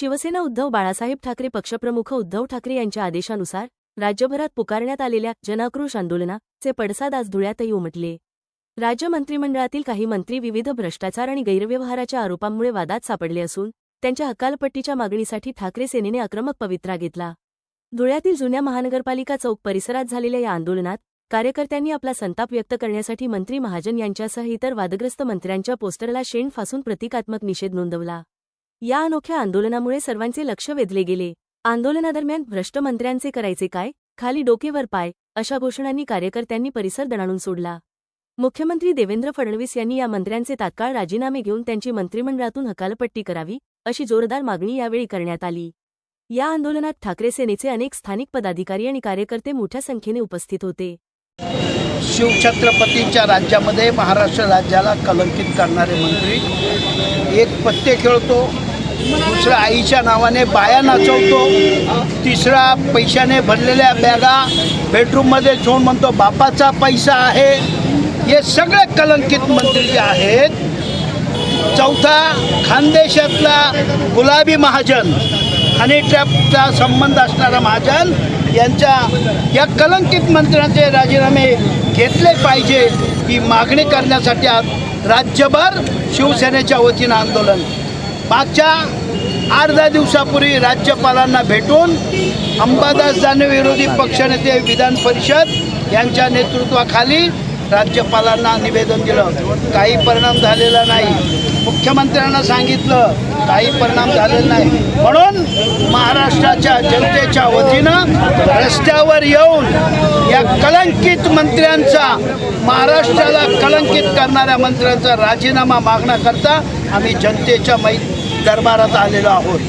शिवसेना उद्धव बाळासाहेब ठाकरे पक्षप्रमुख उद्धव ठाकरे यांच्या आदेशानुसार राज्यभरात पुकारण्यात आलेल्या जनाक्रोश आंदोलनाचे पडसाद आज धुळ्यातही उमटले. राज्य मंत्रिमंडळातील काही मंत्री विविध भ्रष्टाचार आणि गैरव्यवहाराच्या आरोपांमुळे वादात सापडले असून त्यांच्या हकालपट्टीच्या मागणीसाठी ठाकरे सेनेने आक्रमक पवित्रा घेतला. धुळ्यातील जुन्या महानगरपालिका चौक परिसरात झालेल्या या आंदोलनात कार्यकर्त्यांनी आपला संताप व्यक्त करण्यासाठी मंत्री महाजन यांच्यासह इतर वादग्रस्त मंत्र्यांच्या पोस्टरला शेण फासून प्रतिकात्मक निषेध नोंदवला. या अनोख्या आंदोलनामुळे सर्वांचे लक्ष वेधले गेले. आंदोलनादरम्यान भ्रष्ट मंत्र्यांचे करायचे काय खाली डोकेवर पाय अशा घोषणांनी कार्यकर्त्यांनी परिसर दणाणून सोडला. मुख्यमंत्री देवेंद्र फडणवीस यांनी या मंत्र्यांचे तात्काळ राजीनामे घेऊन त्यांची मंत्रिमंडळातून हकालपट्टी करावी अशी जोरदार मागणी यावेळी करण्यात आली. या आंदोलनात ठाकरे सेनेचे अनेक स्थानिक पदाधिकारी आणि कार्यकर्ते मोठ्या संख्येने उपस्थित होते. शिवछत्रपतींच्या राज्यामध्ये महाराष्ट्र राज्याला कलंकित करणारे मंत्री एक पत्ते खेळतो दुसरा आईच्या नावाने बाया नाचवतो. तिसरा पैशाने भरलेल्या बॅगा बेडरूममध्ये ठेवून म्हणतो बापाचा पैसा आहे. हे सगळे कलंकित मंत्री जे आहेत चौथा खानदेशातला गुलाबी महाजन हनी ट्रॅपचा संबंध असणारा महाजन यांच्या या कलंकित मंत्र्यांचे राजीनामे घेतले पाहिजे ही मागणी करण्यासाठी आज राज्यभर शिवसेनेच्या वतीनं आंदोलन मागच्या आठ दहा दिवसापूर्वी राज्यपालांना भेटून अंबादास दानवे विरोधी पक्षनेते विधान परिषद यांच्या नेतृत्वाखाली राज्यपालांना निवेदन दिलं. काही परिणाम झालेला नाही. मुख्यमंत्र्यांना सांगितलं काही परिणाम झालेला नाही. म्हणून महाराष्ट्राच्या जनतेच्या वतीनं रस्त्यावर येऊन या कलंकित मंत्र्यांचा महाराष्ट्राला कलंकित करणाऱ्या मंत्र्यांचा राजीनामा मागण्याकरता आम्ही जनतेच्या मै दरबारात आलेलो आहोत.